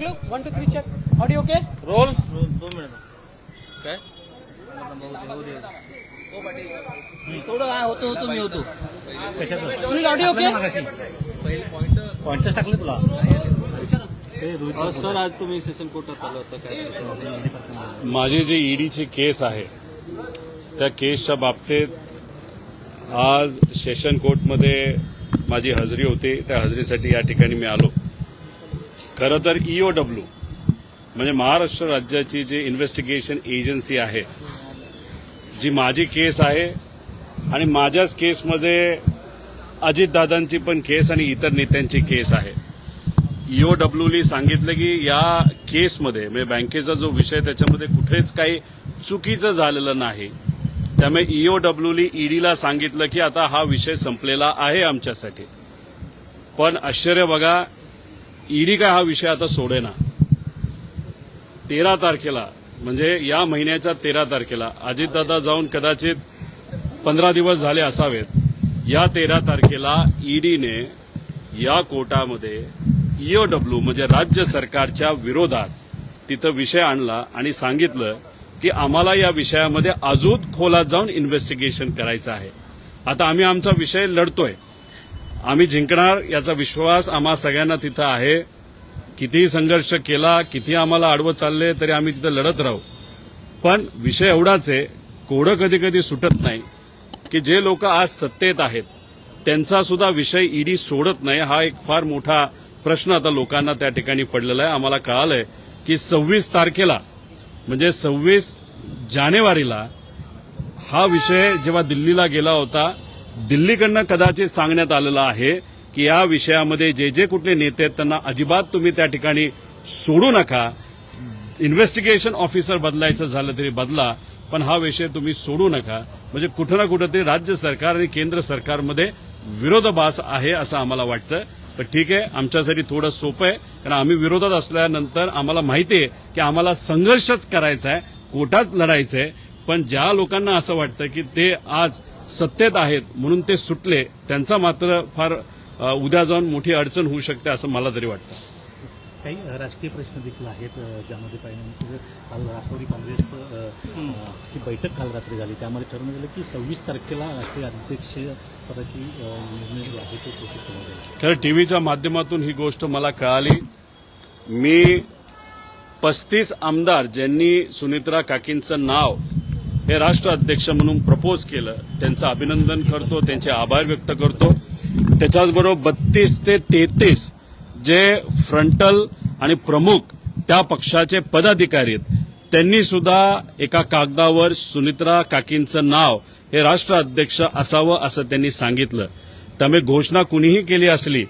टाकलं one two three check audio okay roll दोन minute काय थोडं हा होतो होतो मी होतो. कशाचं? सुनील ऑडिओ ओके पॉइंटच टाकले तुला? सर आज तुम्ही सेशन कोर्टात आलं होतं? काय माझी जी ईडीची केस आहे त्या केसच्या बाबतीत आज सेशन कोर्टमध्ये माझी हजेरी होती. त्या हजेरीसाठी या ठिकाणी मी आलो. खरं तर ईओडब्ल्यू म्हणजे महाराष्ट्र राज्याची जी इन्व्हेस्टिगेशन एजन्सी आहे जी माझी केस आहे आणि माझ्याच केसमध्ये अजितदादांची पण केस आणि इतर नेत्यांची केस आहे. ईओ डब्ल्यूनी सांगितलं की या केसमध्ये म्हणजे बँकेचा जो विषय त्याच्यामध्ये कुठेच काही चुकीचं झालेलं नाही. त्यामुळे ईओ डब्ल्यूनी ईडीला सांगितलं की आता हा विषय संपलेला आहे आमच्यासाठी. पण आश्चर्य बघा ईडी काय हा विषय आता सोडेना. तेरा तारखेला म्हणजे या महिन्याच्या तेरा तारखेला अजितदादा जाऊन कदाचित पंधरा दिवस झाले असावेत. या तेरा तारखेला ईडीने या कोर्टामध्ये ईओडब्ल्यू म्हणजे राज्य सरकारच्या विरोधात तिथं विषय आणला आणि सांगितलं की आम्हाला या विषयामध्ये अजून खोलात जाऊन इन्व्हेस्टिगेशन करायचं आहे. आता आम्ही आमचा विषय लढतोय. आम्ही जिंकणार याचा विश्वास आम्हा सगळ्यांना तिथं आहे. कितीही संघर्ष केला किती आम्हाला आडवं चालले तरी आम्ही तिथं लढत राहू. पण विषय एवढाच आहे कोडं कधी कधी सुटत नाही की जे लोक आज सत्तेत आहेत त्यांचा सुद्धा विषय ईडी सोडत नाही हा एक फार मोठा प्रश्न आता लोकांना त्या ठिकाणी पडलेला आहे. आम्हाला कळालंय की सव्वीस तारखेला म्हणजे सव्वीस जानेवारीला हा विषय जेव्हा दिल्लीला गेला होता दिल्लीकडनं कदाचित सांगण्यात आलेलं आहे की या विषयामध्ये जे जे कुठले नेते आहेत त्यांना अजिबात तुम्ही त्या ठिकाणी सोडू नका. इन्व्हेस्टिगेशन ऑफिसर बदलायचं झालं तरी बदला पण हा विषय तुम्ही सोडू नका. म्हणजे कुठं ना कुठं तरी राज्य सरकार आणि केंद्र सरकारमध्ये विरोधाभास आहे असं आम्हाला वाटतं. पण ठीक आहे आमच्यासाठी थोडं सोपं आहे कारण आम्ही विरोधात असल्यानंतर आम्हाला माहिती आहे की आम्हाला संघर्षच करायचा आहे कोर्टात लढायचं आहे. पण ज्या लोकांना असं वाटतं की ते आज सत्तेत आहेत म्हणून ते सुटले त्यांचा मात्र फार उद्या जाऊन मोठी अडचण होऊ शकते असं मला तरी वाटतं. काही राजकीय प्रश्न देखील आहेत ज्यामध्ये म्हणजे काल राष्ट्रवादी काँग्रेस ची बैठक काल रात्री झाली. त्यामध्ये ठरवण्यात आलं की सव्वीस तारखेला राष्ट्रीय अध्यक्ष पदाची निर्णय जो आहे तो घोषित खरं टीव्हीच्या माध्यमातून ही गोष्ट मला कळाली. मी पस्तीस आमदार ज्यांनी सुनित्रा काकींचं नाव हे राष्ट्र अध्यक्ष म्हणून प्रपोज केलं. त्यांचं अभिनंदन करतो त्यांचे आभार व्यक्त करतो. त्याच्याचबरोबर बत्तीस ते तेहतीस जे फ्रंटल आणि प्रमुख त्या पक्षाचे पदाधिकारी आहेत त्यांनी सुद्धा एका कागदावर सुनित्रा काकींचं नाव हे राष्ट्र अध्यक्ष असावं असं त्यांनी सांगितलं. त्यामुळे घोषणा कुणीही केली असली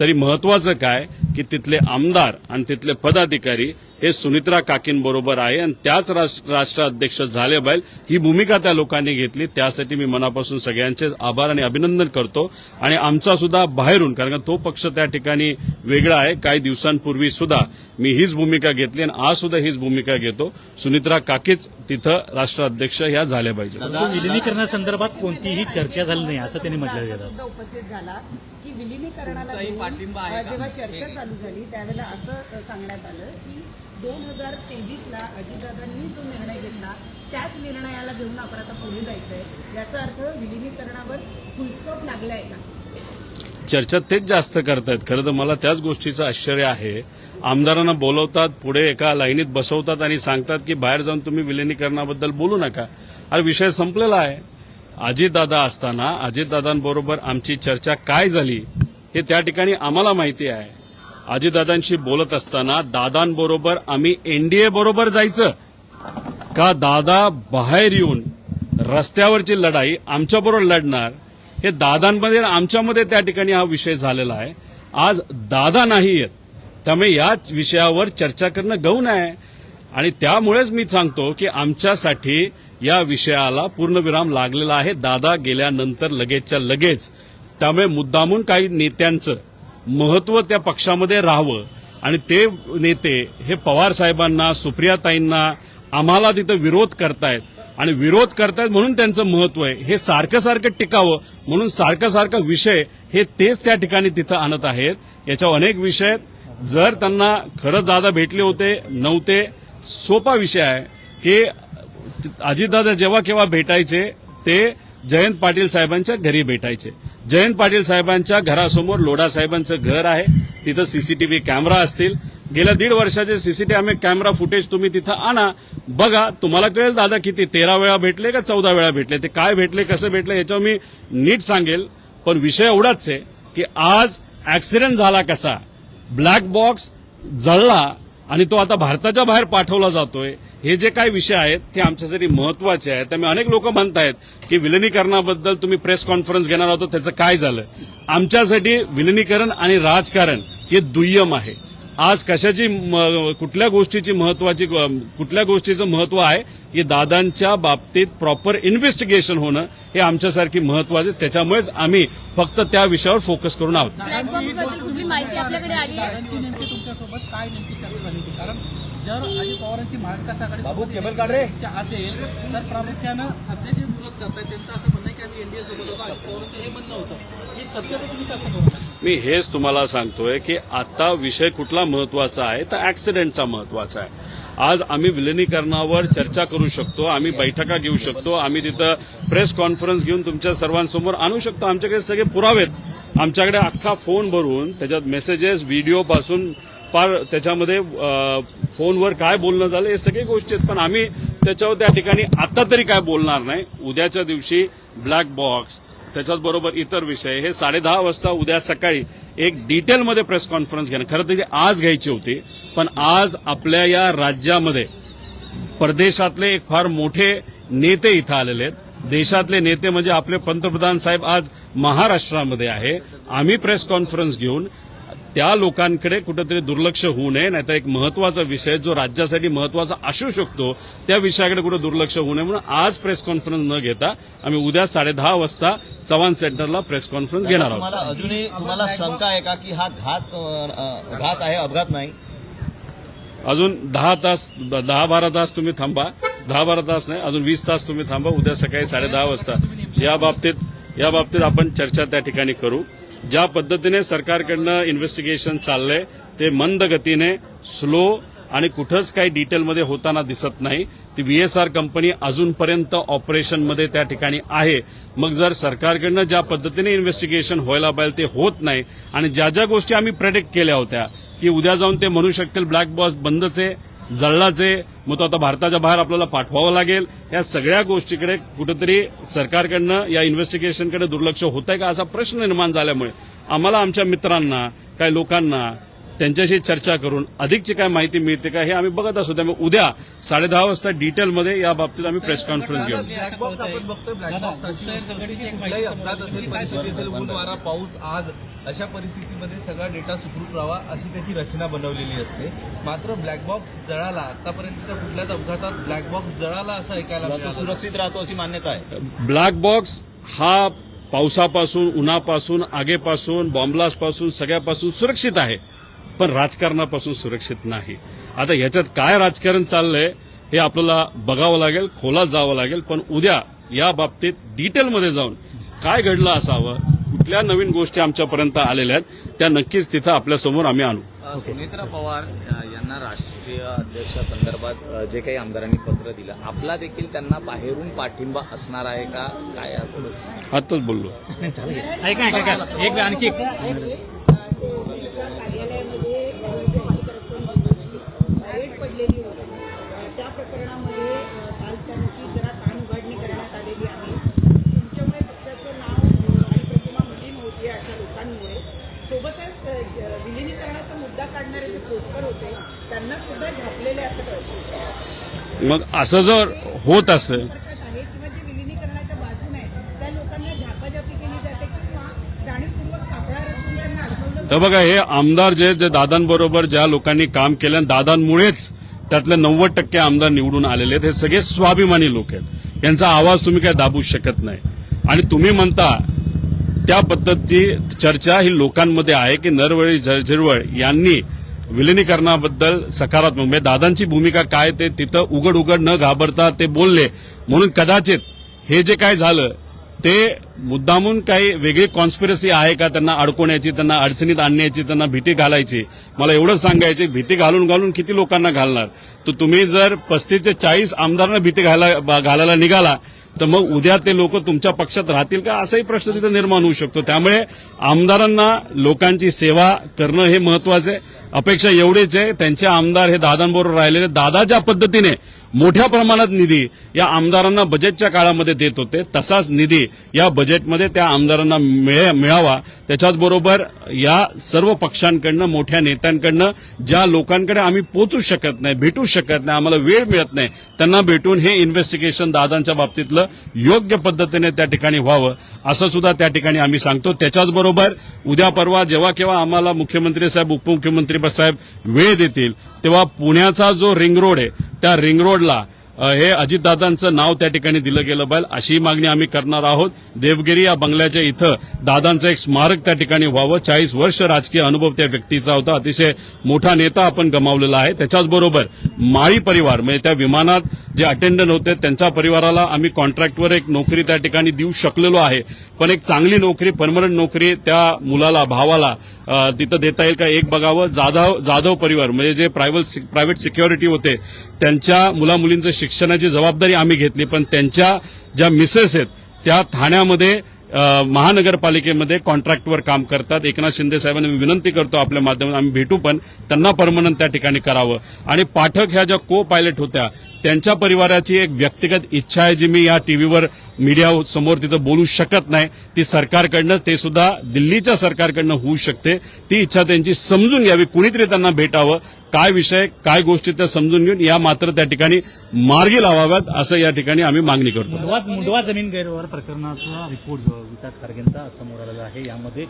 तरी महत्वाचं काय की तिथले आमदार आणि तिथले पदाधिकारी हे सुनित्रा काकींबरोबर आहे आणि त्याच राष्ट्र राष्ट्राध्यक्ष झाले पाहिजे ही भूमिका त्या लोकांनी घेतली. त्यासाठी मी मनापासून सगळ्यांचे आभार आणि अभिनंदन करतो. आणि आमचा सुद्धा बाहेरून कारण का तो पक्ष त्या ठिकाणी वेगळा आहे. काही दिवसांपूर्वी सुद्धा मी हीच भूमिका घेतली आणि आज सुद्धा हीच भूमिका घेतो. सुनित्रा काकीच तिथं राष्ट्राध्यक्ष ह्या झाल्या पाहिजे. विलिनीकरणासंदर्भात कोणतीही चर्चा झाली नाही असं त्यांनी म्हटलं की विलिनीकरणाला जेव्हा चर्चा चालू झाली त्यावेळेला असं सांगण्यात आलं की दोन हजार तेवीसला अजितदादांनी जो निर्णय घेतला त्याच निर्णयाला घेऊन आपण आता पुढे जायचंय. याचा अर्थ विलिनीकरणावर फुलस्टॉप लागलाय का? चर्चा तेच जास्त करतायत. खरं तर मला त्याच गोष्टीचं आश्चर्य आहे. आमदारांना बोलवतात पुढे एका लाईनीत बसवतात आणि सांगतात की बाहेर जाऊन तुम्ही विलिनीकरणाबद्दल बोलू नका. अरे विषय संपलेला आहे. अजितदादा असताना अजितदादांबरोबर आमची चर्चा काय झाली हे त्या ठिकाणी आम्हाला माहिती आहे. अजितदादांशी बोलत असताना दादांबरोबर आम्ही एनडीए बरोबर जायचं. का दादा बाहेर येऊन रस्त्यावरची लढाई आमच्याबरोबर लढणार हे दादांमध्ये आमच्यामध्ये त्या ठिकाणी हा विषय झालेला आहे. आज दादा नाही आहेत त्यामुळे याच विषयावर चर्चा करणं गौण आहे. आणि त्यामुळेच मी सांगतो की आमच्यासाठी या विषयाला पूर्णविराम लागलेला आहे. दादा गेल्यानंतर लगेचच्या लगेच त्यामुळे मुद्दामून काही नेत्यांचं महत्त्व त्या पक्षामध्ये राहावं. आणि ते नेते हे पवार साहेबांना सुप्रियाताईंना आम्हाला तिथं विरोध करतायत. आणि विरोध करतायत म्हणून त्यांचं महत्त्व आहे. हे सारखं सारखं टिकावं म्हणून सारखं सारखं विषय हे तेच त्या ठिकाणी तिथं आणत आहेत. याच्यावर अनेक विषय आहेत. जर त्यांना खरंच दादा भेटले होते नव्हते सोपा विषय आहे. की अजितदादा जेव्हा केव्हा भेटायचे ते जयंत पाटील साहेबांच्या घरी भेटायचे. जयंत पाटील साहेबांच्या घरासमोर लोढा साहेबांचं घर आहे. तिथं सीसीटीव्ही कॅमेरा असतील. गेल्या दीड वर्षाचे सीसीटीव्ही कॅमेरा फुटेज तुम्ही तिथं आणा. बघा तुम्हाला कळेल दादा किती तेरा वेळा भेटले का चौदा वेळा भेटले? ते काय भेटले कसं भेटले याच्यावर मी नीट सांगेल. पण विषय एवढाच आहे की आज ऍक्सिडेंट झाला कसा? ब्लॅक बॉक्स जळला. आणि तो आता भारताच्या बाहेर पाठवला जातोय. हे जे काही विषय आहेत ते आमच्यासाठी महत्त्वाचे आहेत त्यामुळे अनेक लोक म्हणतायत की विलिनीकरणाबद्दल तुम्ही प्रेस कॉन्फरन्स घेणार आहोत त्याचं काय झालं? आमच्यासाठी विलिनीकरण आणि राजकारण हे दुय्यम आहे. आज कशाची म- कुठल्या गोष्टीची महत्वाची कुठल्या गोष्टीचं महत्त्व आहे की दादांच्या बाबतीत प्रॉपर इन्व्हेस्टिगेशन होणं हे आमच्यासारखी महत्त्वाचे त्याच्यामुळेच आम्ही फक्त त्या विषयावर फोकस करून आहोत. जर अजित पवारांची महाविकास आघाडी इच्छा असेल तर प्रामुख्यानं सध्या जे विरोध करतायत त्यांचं असं म्हणणं की आम्ही एनडीए सोबत होतो. अजित पवारांचं हे म्हणणं होतं. हे सत्य तर तुम्ही कसं करता मी हेच तुम्हाला सांगतोय की आता विषय कुठला महत्त्वाचा आहे तर ऍक्सिडेंटचा महत्त्वाचा आहे. आज आम्ही विलिनीकरणावर चर्चा करू शकतो आम्ही बैठका घेऊ शकतो आम्ही तिथं प्रेस कॉन्फरन्स घेऊन तुमच्या सर्वांसमोर आणू शकतो. आमच्याकडे सगळे पुरावेत. आमच्याकडे अख्खा फोन भरून त्याच्यात मेसेजेस व्हिडिओ पासून पार त्याच्यामध्ये फोनवर काय बोलणं झालं हे सगळे गोष्टी आहेत. पण आम्ही त्याच्यावर त्या ठिकाणी आता तरी काय बोलणार नाही. उद्याच्या दिवशी ब्लॅक बॉक्स त्याच्याच बरोबर इतर विषय. हे साडेदहा वाजता उद्या सकाळी एक डिटेलमध्ये प्रेस कॉन्फरन्स घेणं. खरं तर ती आज घ्यायची होती. पण आज आपल्या या राज्यामध्ये परदेशातले एक फार मोठे नेते इथं आलेले आहेत. देशातले नेते म्हणजे आपले पंतप्रधान साहेब आज महाराष्ट्रामध्ये आहे. आम्ही प्रेस कॉन्फरन्स घेऊन त्या लोकांकडे कुठेतरी दुर्लक्ष होऊ नये नाहीतर एक महत्त्वाचा विषय जो राज्यासाठी महत्त्वाचा असू शकतो त्या विषयाकडे कुठे दुर्लक्ष होऊ नये म्हणून आज प्रेस कॉन्फरन्स न घेता आम्ही उद्या साडेदहा वाजता चव्हाण सेंटरला प्रेस कॉन्फरन्स घेणार आहोत. तुम्हाला अजूनही तुम्हाला शंका आहे का की हा घात घात आहे अपघात नाही? अजून दहा तास दहा बारा तास तुम्ही थांबा. दहा बारा तास नाही अजून वीस तास तुम्ही थांबा. उद्या सकाळी साडेदहा वाजता. या बाबतीत या बाबतीत आपण चर्चा त्या ठिकाणी करू. ज्या पद्धतीने सरकारकडनं इन्व्हेस्टिगेशन चाललंय ते मंद गतीने स्लो आणि कुठंच काही डिटेलमध्ये होताना दिसत नाही. ती व्हीएसआर कंपनी अजूनपर्यंत ऑपरेशनमध्ये त्या ठिकाणी आहे. मग जर सरकारकडनं ज्या पद्धतीने इन्व्हेस्टिगेशन व्हायला पाहिजे ते होत नाही आणि ज्या ज्या गोष्टी आम्ही प्रेडिक्ट केल्या होत्या की उद्या जाऊन ते म्हणू शकतील ब्लॅक बॉक्स बंदच आहे. जळलाच आहे मग तो आता भारताच्या बाहेर आपल्याला पाठवावं लागेल. या सगळ्या गोष्टीकडे कुठेतरी सरकारकडनं या इन्व्हेस्टिगेशनकडे दुर्लक्ष होत आहे का असा प्रश्न निर्माण झाल्यामुळे आम्हाला आमच्या मित्रांना काही लोकांना त्यांच्याशी चर्चा करून अधिकची काय माहिती मिळते का हे आम्ही बघत असू त्यामुळे उद्या साडेदहा वाजता डिटेलमध्ये या बाबतीत आम्ही प्रेस कॉन्फरन्स घेऊ. पाऊस आग अशा परिस्थितीमध्ये सगळा डेटा सुखरूप राहावा अशी त्याची रचना बनवलेली असते. मात्र ब्लॅक बॉक्स जळाला आतापर्यंत कुठल्याच अपघातात ब्लॅक बॉक्स जळाला असं ऐकायला सुरक्षित राहतो अशी मान्यता आहे. ब्लॅक बॉक्स हा पावसापासून उन्हापासून आगेपासून बॉम्बलास्टपासून सगळ्यापासून सुरक्षित आहे. पण राजकारणापासून सुरक्षित नाही. आता ह्याच्यात काय राजकारण चाललंय हे आपल्याला बघावं लागेल खोलात जावं लागेल पण उद्या या बाबतीत डिटेलमध्ये जाऊन काय घडलं असावं कुठल्या नवीन गोष्टी आमच्यापर्यंत आलेल्या आहेत त्या नक्कीच तिथं आपल्यासमोर आम्ही आणू. अ, सुनेत्रा पवार यांना राष्ट्रीय अध्यक्षासंदर्भात जे काही आमदारांनी पत्र दिलं आपला देखील त्यांना बाहेरून पाठिंबा असणार आहे का काय? आताच बोललो. ऐका ऐका ऐका. एक आणखी अ, काल त्यांची जरा कान उघडणी करण्यात आलेली आहे. तुमच्यामुळे पक्षाचं नाव अ, आणि प्रतिमा मलिन होती अशा लोकांमुळे. सोबतच अ, ज- विलिनीकरणाचा मुद्दा काढणारे जे पोस्टर होते त्यांना सुद्धा झापलेले असं कळतं मग असं जर होत असेल किंवा जे विलिनीकरणाच्या बाजूने आहेत त्या लोकांना झापाझापी केली जाते किंवा जाणीवपूर्वक सापळा रचून त्यांना अडकवलं तर बघा हे आमदार जे जे दादांबरोबर ज्या लोकांनी काम केलं दादांमुळेच त्यातले नव्वद टक्के आमदार निवडून आलेले आहेत. हे सगळे स्वाभिमानी लोक आहेत. यांचा आवाज तुम्ही काय दाबू शकत नाही. आणि तुम्ही म्हणता त्या पद्धतीची चर्चा ही लोकांमध्ये आहे की नरवळी झ- झिरवळ यांनी विलिनीकरणाबद्दल सकारात्मक म्हणजे दादांची भूमिका काय ते तिथं उघड उघड न घाबरता ते बोलले. म्हणून कदाचित हे जे काय झालं ते मुद्दामून काही वेगळी कॉन्स्पिरसी आहे का? त्यांना अडकवण्याची त्यांना अडचणीत आणण्याची त्यांना भीती घालायची? मला एवढं सांगायची भीती घालून घालून किती लोकांना घालणार? तर तुम्ही जर पस्तीस ते चाळीस आमदारांना भीती घाला घालायला निघाला तर मग उद्या ते लोक तुमच्या पक्षात राहतील का? असाही प्रश्न तिथे निर्माण होऊ शकतो. त्यामुळे आमदारांना लोकांची सेवा करणं हे महत्वाचं आहे. अपेक्षा एवढीच आहे त्यांचे आमदार हे दादांबरोबर राहिलेले दादा ज्या पद्धतीने मोठ्या प्रमाणात निधी या आमदारांना बजेटच्या काळामध्ये देत होते. तसाच निधी या बजेटमध्ये त्या आमदारांना मिळावा. त्याच्याचबरोबर या सर्व पक्षांकडनं मोठ्या नेत्यांकडनं ज्या लोकांकडे आम्ही पोचू शकत नाही भेटू शकत नाही आम्हाला वेळ मिळत नाही त्यांना भेटून हे इन्व्हेस्टिगेशन दादांच्या बाबतीतलं योग्य पद्धतीने त्या ठिकाणी व्हावं असं सुद्धा त्या ठिकाणी आम्ही सांगतो. त्याच्याचबरोबर उद्या परवा जेव्हा केव्हा आम्हाला मुख्यमंत्री साहेब उपमुख्यमंत्री साहेब वेळ देतील तेव्हा पुण्याचा जो रिंग रोड आहे त्या रिंग रोड lá. हे अजितदादांचं नाव त्या ठिकाणी दिलं गेलं पाहिजे. अशी मागणी आम्ही करणार आहोत. देवगिरी या बंगल्याच्या इथं दादांचं एक स्मारक त्या ठिकाणी व्हावं. चाळीस वर्ष राजकीय अनुभव त्या व्यक्तीचा होता. अतिशय मोठा नेता आपण गमावलेला आहे. त्याच्याचबरोबर माळी परिवार म्हणजे त्या विमानात जे अटेंडंट होते त्यांच्या परिवाराला आम्ही कॉन्ट्रॅक्टवर एक नोकरी त्या ठिकाणी देऊ शकलेलो आहे. पण एक चांगली नोकरी परमनंट नोकरी त्या मुलाला भावाला तिथं देता येईल का एक बघावं. जाधव जाधव परिवार म्हणजे जे प्रायव्हेट प्रायव्हेट सिक्युरिटी होते त्यांच्या मुलामुलींचं शिक्षणाची जबाबदारी आम्ही घेतली पण त्यांच्या ज्या मिसेस आहेत त्या ठाण्यामध्ये महानगरपालिकेमध्ये कॉन्ट्रॅक्टवर काम करतात. एकनाथ शिंदे साहेबांना मी विनंती करतो आपल्या माध्यमातून आम्ही भेटू पण त्यांना परमनंट त्या ठिकाणी करावं. आणि पाठक ह्या ज्या को पायलट होत्या त्यांच्या परिवाराची एक व्यक्तिगत इच्छा आहे जी मी या टीव्हीवर मीडिया समोर तिथं बोलू शकत नाही. ती सरकारकडनं ते सुद्धा दिल्लीच्या सरकारकडनं होऊ शकते. ती इच्छा त्यांची समजून घ्यावी. कुणीतरी त्यांना भेटावं. काय विषय काय गोष्टी त्या समजून घेऊन या मात्र त्या ठिकाणी मार्गी लावाव्यात असं या ठिकाणी आम्ही मागणी करतो. मुंडवा जमीन गैरव्यवहार प्रकरणाचा रिपोर्ट विकास खारगेंचा समोर आलेला आहे. यामध्ये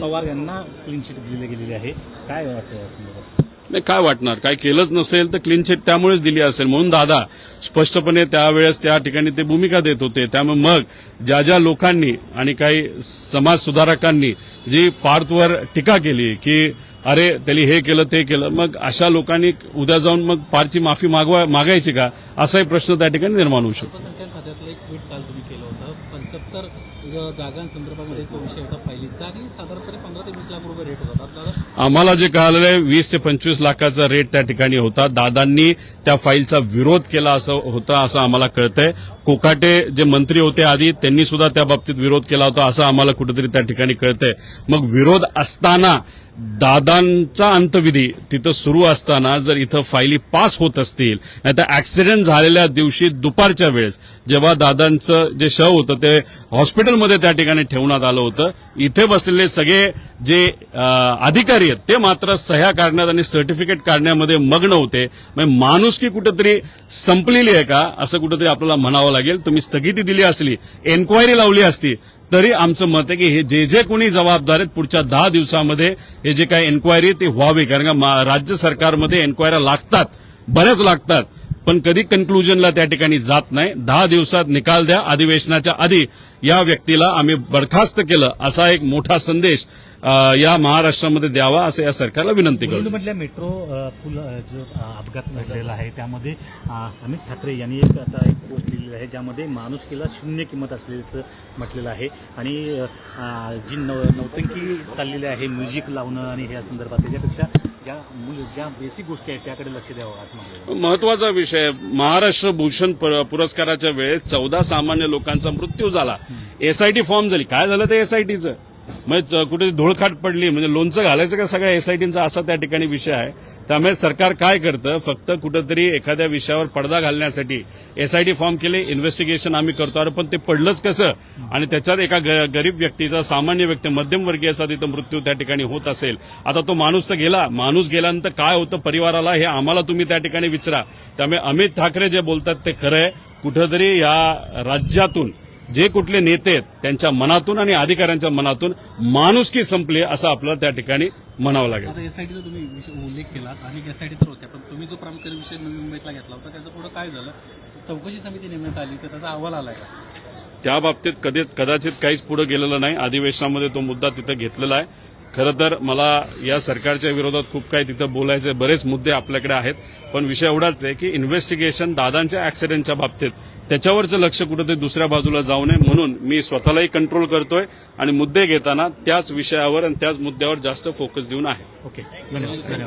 पवार यांना क्लीन चिट दिली गेलेली आहे. काय वाटतं नाही काय वाटणार? काय केलंच नसेल तर क्लीन चिट त्यामुळेच दिली असेल. म्हणून दादा स्पष्टपणे त्यावेळेस त्या ठिकाणी ते भूमिका देत होते. त्यामुळे मग ज्या ज्या लोकांनी आणि काही समाज सुधारकांनी जी पार्थवर टीका केली की अरे त्यांनी हे केलं ते केलं मग अशा लोकांनी उद्या जाऊन मग पारची माफी मागवा मागायची का? असाही प्रश्न त्या ठिकाणी निर्माण होऊ शकतो. जागांसंदर्भामध्ये एक विषय होता पहिली. जागी साधारणपणे पंधरा ते वीस लाख रुपये रेट होता आम्हाला जे कळालेलं आहे वीस ते पंचवीस लाखाचा रेट त्या ठिकाणी होता. दादांनी त्या फाईलचा विरोध केला असं होता असं आम्हाला कळतंय. कोकाटे जे मंत्री होते आधी त्यांनी सुद्धा त्या बाबतीत विरोध केला होता असं आम्हाला कुठेतरी त्या ठिकाणी कळतंय. मग विरोध असताना दादांचा अंतविधी तिथं सुरू असताना जर इथं फायली पास होत असतील नाहीतर ऍक्सिडेंट झालेल्या दिवशी दुपारच्या वेळेस जेव्हा दादांचं जे शव होतं ते हॉस्पिटलमध्ये त्या ठिकाणी ठेवण्यात आलं होतं इथे बसलेले सगळे जे अधिकारी आहेत ते मात्र सह्या काढण्यात आणि सर्टिफिकेट काढण्यामध्ये मग्न होते. म्हणजे माणुसकी कुठेतरी संपलेली आहे का असं कुठेतरी आपल्याला म्हणावं लागेल. तुम्ही स्थगिती दिली असली एन्क्वायरी लावली असती तरी आमचं मत आहे की हे जे जे कोणी जबाबदार आहेत पुढच्या दहा दिवसामध्ये हे जे काही एन्क्वायरी ते व्हावी. कारण का राज्य सरकारमध्ये एन्क्वायऱ्या लागतात. बऱ्याच लागतात. पण कधी कन्क्लुजनला त्या ठिकाणी जात नाही. दहा दिवसात निकाल द्या. अधिवेशनाच्या आधी या व्यक्तीला आम्ही बरखास्त केलं असा एक मोठा संदेश या महाराष्ट्रामध्ये द्यावा असं या सरकारला विनंती करतो. मुलुंडमधल्या मेट्रो पूल जो अपघात घडलेला आहे त्यामध्ये अमित ठाकरे यांनी एक आता एक पोस्ट लिहिलेली आहे ज्यामध्ये माणुसकीला शून्य किंमत असल्याचं म्हटलेलं आहे. आणि जी नव नौटंकी चाललेली आहे म्युझिक लावणं आणि ह्या संदर्भात त्याच्यापेक्षा ज्या मूल ज्या बेसिक गोष्टी आहेत त्याकडे लक्ष द्यावं असं महत्त्वाचा विषय महाराष्ट्र भूषण पुर- पुरस्काराच्या वेळेस चौदा सामान्य लोकांचा मृत्यू झाला. एसआयटी फॉर्म झाली. काय झालं ते एसआयटीचं म्हणजे कुठे धुळखाट पडली. म्हणजे लोणचं घालायचं का सगळ्या एसआयटींचा असा त्या ठिकाणी विषय आहे. त्यामुळे सरकार काय करतं फक्त कुठंतरी एखाद्या विषयावर पडदा घालण्यासाठी एसआयटी फॉर्म केले इन्व्हेस्टिगेशन आम्ही करतो. अरे पण ते पडलंच कसं? आणि त्याच्यात एका ग- गरीब व्यक्तीचा सामान्य व्यक्ती मध्यमवर्गीयाचा तिथं मृत्यू त्या ठिकाणी होत असेल. आता तो माणूस तर गेला. माणूस गेल्यानंतर काय होतं परिवाराला हे आम्हाला तुम्ही त्या ठिकाणी विचारा. त्यामुळे अमित ठाकरे जे बोलतात ते खरं आहे. कुठंतरी या राज्यातून जे कुठले नेते आहेत त्यांच्या मनातून आणि अधिकाऱ्यांच्या मनातून माणुसकी संपली असं आपल्याला त्या ठिकाणी म्हणावं लागेल. आता एसआयटीचा तुम्ही विषय उल्लेख केला अनेक एसआयटी तर होत्या पण तुम्ही जो प्रामुख्याने विषय नवी मुंबईतला घेतला होता त्याचं पुढे काय झालं? चौकशी समिती नेमण्यात आली तर त्याचा अहवाल आलाय का? त्या बाबतीत कधी कदाचित काहीच पुढे गेलेलं नाही. अधिवेशनामध्ये तो मुद्दा तिथं घेतलेला आहे. खरं तर मला या सरकारच्या विरोधात खूप काही तिथं बोलायचे बरेच मुद्दे आपल्याकडे आहेत. पण विषय एवढाच आहे की इन्व्हेस्टिगेशन दादांच्या ऍक्सिडेंटच्या बाबतीत. त्याच्यावरचं लक्ष कुठंतरी दुसऱ्या बाजूला जाऊ नये म्हणून मी स्वतःलाही कंट्रोल करतोय आणि मुद्दे घेताना त्याच विषयावर आणि त्याच मुद्द्यावर जास्त फोकस देऊन आहे. ओके धन्यवाद. धन्यवाद.